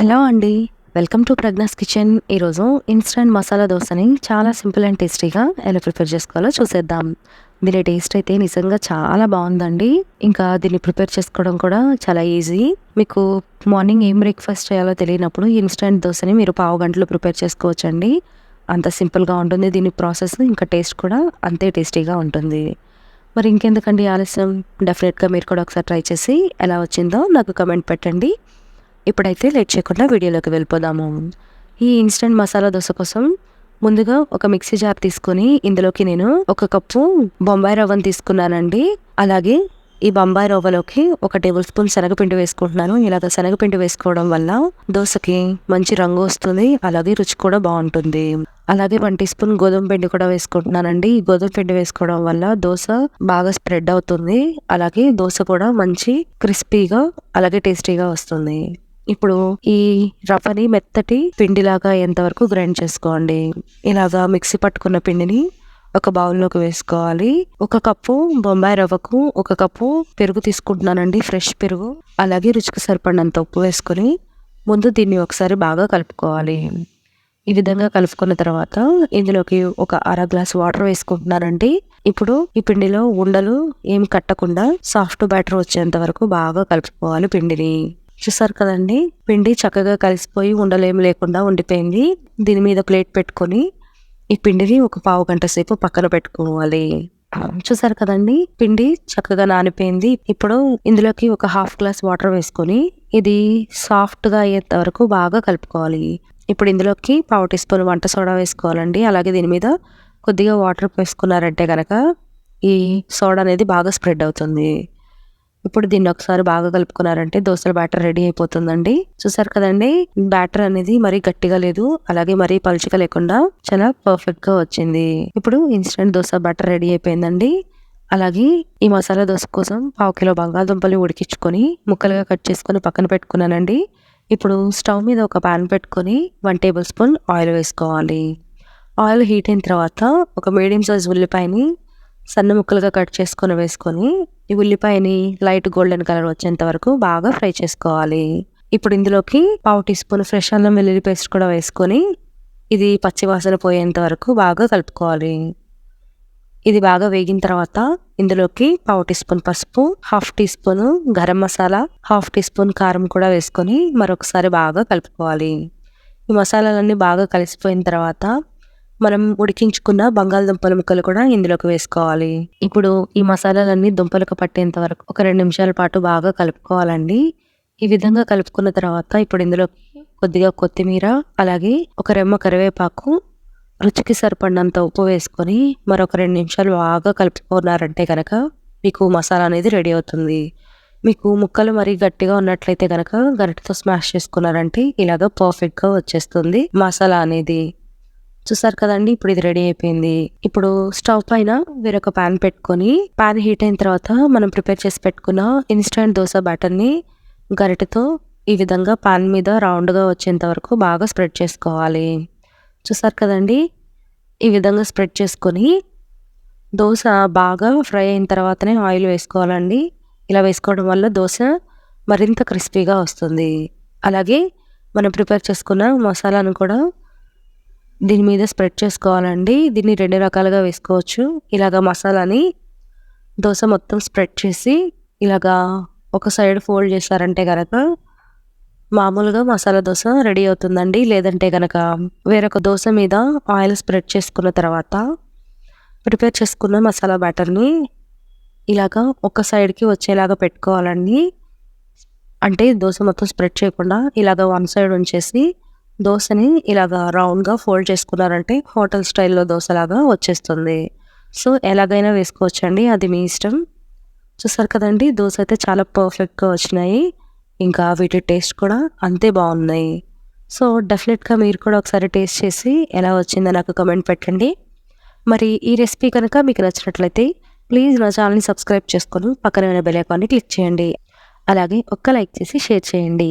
Hello అండి. Welcome to Pragna's kitchen. ఈరోజు instant masala దోశని చాలా సింపుల్ అండ్ టేస్టీగా ఎలా ప్రిపేర్ చేసుకోవాలో చూసేద్దాం. దీని టేస్ట్ అయితే నిజంగా చాలా బాగుందండి. ఇంకా దీన్ని ప్రిపేర్ చేసుకోవడం కూడా చాలా ఈజీ. మీకు మార్నింగ్ ఏం బ్రేక్ఫాస్ట్ చేయాలో తెలియనప్పుడు ఇన్స్టంట్ దోశని మీరు పావు గంటలో ప్రిపేర్ చేసుకోవచ్చండి. అంత సింపుల్గా ఉంటుంది దీని ప్రాసెస్ ఇంకా టేస్ట్ కూడా అంతే టేస్టీగా ఉంటుంది. మరి ఇంకెందుకండి ఆలస్యం? డెఫినెట్గా మీరు కూడా ఒకసారి ట్రై చేసి ఎలా వచ్చిందో నాకు కమెంట్ పెట్టండి. ఇప్పుడైతే లేట్ చేయకుండా వీడియోలోకి వెళ్ళిపోదాము. ఈ ఇన్స్టెంట్ మసాలా దోశ కోసం ముందుగా ఒక మిక్సీ జార్ తీసుకొని ఇందులోకి నేను ఒక కప్పు బొంబాయి రవ్వను తీసుకున్నానండి. అలాగే ఈ బొంబాయి రవ్వలోకి ఒక టేబుల్ స్పూన్ శనగపిండి వేసుకుంటున్నాను. ఇలాగ శనగపిండి వేసుకోవడం వల్ల దోశకి మంచి రంగు వస్తుంది. అలాగే రుచి కూడా బాగుంటుంది. అలాగే వన్ టీ స్పూన్ గోధుమ పిండి కూడా వేసుకుంటున్నానండి. ఈ గోధుమ పిండి వేసుకోవడం వల్ల దోశ బాగా స్ప్రెడ్ అవుతుంది. అలాగే దోశ కూడా మంచి క్రిస్పీగా అలాగే టేస్టీగా వస్తుంది. ఇప్పుడు ఈ రవ్వని మెత్తటి పిండిలాగా ఎంతవరకు గ్రైండ్ చేసుకోండి. ఇలాగా మిక్సీ పట్టుకున్న పిండిని ఒక బౌల్లోకి వేసుకోవాలి. ఒక కప్పు బొంబాయి రవ్వకు ఒక కప్పు పెరుగు తీసుకుంటున్నానండి ఫ్రెష్ పెరుగు. అలాగే రుచికి సరిపడినంత ఉప్పు వేసుకొని ముందు దీన్ని ఒకసారి బాగా కలుపుకోవాలి. ఈ విధంగా కలుపుకున్న తర్వాత ఇందులోకి ఒక అర గ్లాస్ వాటర్ వేసుకుంటున్నానండి. ఇప్పుడు ఈ పిండిలో ఉండలు ఏం కట్టకుండా సాఫ్ట్ బ్యాటర్ వచ్చేంత వరకు బాగా కలుపుకోవాలి పిండిని. చూసారు కదండి? పిండి చక్కగా కలిసిపోయి ఉండలేం లేకుండా ఉండిపోయింది. దీని మీద ప్లేట్ పెట్టుకొని ఈ పిండిని ఒక పావు గంట సేపు పక్కన పెట్టుకోవాలి. చూసారు కదండి? పిండి చక్కగా నానిపోయింది. ఇప్పుడు ఇందులోకి ఒక హాఫ్ గ్లాస్ వాటర్ వేసుకొని ఇది సాఫ్ట్గా అయ్యేంత వరకు బాగా కలుపుకోవాలి. ఇప్పుడు ఇందులోకి పావు టీ స్పూన్ వంట సోడా వేసుకోవాలండి. అలాగే దీని మీద కొద్దిగా వాటర్ వేసుకున్నారంటే కనుక ఈ సోడా అనేది బాగా స్ప్రెడ్ అవుతుంది. ఇప్పుడు దీన్ని ఒకసారి బాగా కలుపుకున్నారంటే దోశల బ్యాటర్ రెడీ అయిపోతుందండి. చూసారు కదండి? బ్యాటర్ అనేది మరీ గట్టిగా లేదు అలాగే మరీ పలుచగా లేకుండా చాలా పర్ఫెక్ట్గా వచ్చింది. ఇప్పుడు ఇన్స్టెంట్ దోశ బ్యాటర్ రెడీ అయిపోయిందండి. అలాగే ఈ మసాలా దోశ కోసం పావు కిలో బంగాళదుంపలు ఉడికించుకొని ముక్కలుగా కట్ చేసుకొని పక్కన పెట్టుకున్నానండి. ఇప్పుడు స్టవ్ మీద ఒక పాన్ పెట్టుకొని వన్ టేబుల్ స్పూన్ ఆయిల్ వేసుకోవాలి. ఆయిల్ హీట్ అయిన తర్వాత ఒక మీడియం సైజ్ ఉల్లిపాయని సన్న ముక్కలుగా కట్ చేసుకొని వేసుకొని ఈ ఉల్లిపాయని లైట్ గోల్డెన్ కలర్ వచ్చేంత వరకు బాగా ఫ్రై చేసుకోవాలి. ఇప్పుడు ఇందులోకి పావు టీ స్పూన్ ఫ్రెష్ అల్లం వెల్లుల్లి పేస్ట్ కూడా వేసుకొని ఇది పచ్చివాసన పోయేంత వరకు బాగా కలుపుకోవాలి. ఇది బాగా వేగిన తర్వాత ఇందులోకి పావు టీ స్పూన్ పసుపు half teaspoon garam masala half teaspoon కారం కూడా వేసుకొని మరొకసారి బాగా కలుపుకోవాలి. ఈ మసాలాలన్నీ బాగా కలిసిపోయిన తర్వాత మనం ఉడికించుకున్న బంగాళదుంపల ముక్కలు కూడా ఇందులోకి వేసుకోవాలి. ఇప్పుడు ఈ మసాలాలన్నీ దుంపలకు పట్టేంత వరకు ఒక రెండు నిమిషాల పాటు బాగా కలుపుకోవాలండి. ఈ విధంగా కలుపుకున్న తర్వాత ఇప్పుడు ఇందులో కొద్దిగా కొత్తిమీర అలాగే ఒక రెమ్మ కరివేపాకు రుచికి సరిపడినంత ఉప్పు వేసుకొని మరొక రెండు నిమిషాలు బాగా కలుపుకున్నారంటే కనుక మీకు మసాలా అనేది రెడీ అవుతుంది. మీకు ముక్కలు మరీ గట్టిగా ఉన్నట్లయితే కనుక గరిటతో స్మాష్ చేసుకున్నారంటే ఇలాగ పర్ఫెక్ట్గా వచ్చేస్తుంది మసాలా అనేది. చూసారు కదండి ఇప్పుడు ఇది రెడీ అయిపోయింది. ఇప్పుడు స్టవ్ పైన వేరొక పాన్ పెట్టుకొని పాన్ హీట్ అయిన తర్వాత మనం ప్రిపేర్ చేసి పెట్టుకున్న ఇన్స్టెంట్ దోశ బ్యాటర్ని గరిటెతో ఈ విధంగా పాన్ మీద రౌండ్గా వచ్చేంత వరకు బాగా స్ప్రెడ్ చేసుకోవాలి. చూసారు కదండి ఈ విధంగా స్ప్రెడ్ చేసుకొని దోశ బాగా ఫ్రై అయిన తర్వాతనే ఆయిల్ వేసుకోవాలండి. ఇలా వేసుకోవడం వల్ల దోశ మరింత క్రిస్పీగా వస్తుంది. అలాగే మనం ప్రిపేర్ చేసుకున్న మసాలాను కూడా దీని మీద స్ప్రెడ్ చేసుకోవాలండి. దీన్ని రెండు రకాలుగా వేసుకోవచ్చు. ఇలాగ మసాలాని దోశ మొత్తం స్ప్రెడ్ చేసి ఇలాగా ఒక సైడ్ ఫోల్డ్ చేశారంటే కనుక మామూలుగా మసాలా దోశ రెడీ అవుతుందండి. లేదంటే కనుక వేరొక దోశ మీద ఆయిల్ స్ప్రెడ్ చేసుకున్న తర్వాత ప్రిపేర్ చేసుకున్న మసాలా బ్యాటర్ని ఇలాగా ఒక సైడ్కి వచ్చేలాగా పెట్టుకోవాలండి. అంటే దోశ మొత్తం స్ప్రెడ్ చేయకుండా ఇలాగ వన్ సైడ్ ఉంచేసి దోశని ఇలాగా రౌండ్గా ఫోల్డ్ చేసుకున్నారంటే హోటల్ స్టైల్లో దోశలాగా వచ్చేస్తుంది. సో ఎలాగైనా వేసుకోవచ్చండి. అది మీ ఇష్టం. చూసారు కదండి దోశ అయితే చాలా పర్ఫెక్ట్గా వచ్చినాయి. ఇంకా వీటి టేస్ట్ కూడా అంతే బాగున్నాయి. సో డెఫినెట్గా మీరు కూడా ఒకసారి టేస్ట్ చేసి ఎలా వచ్చిందో నాకు కమెంట్ పెట్టండి. మరి ఈ రెసిపీ కనుక మీకు నచ్చినట్లయితే ప్లీజ్ నా ఛానల్ని సబ్స్క్రైబ్ చేసుకొని పక్కన ఉన్న బెల్ ఐకాన్ని క్లిక్ చేయండి. అలాగే ఒక్క లైక్ చేసి షేర్ చేయండి.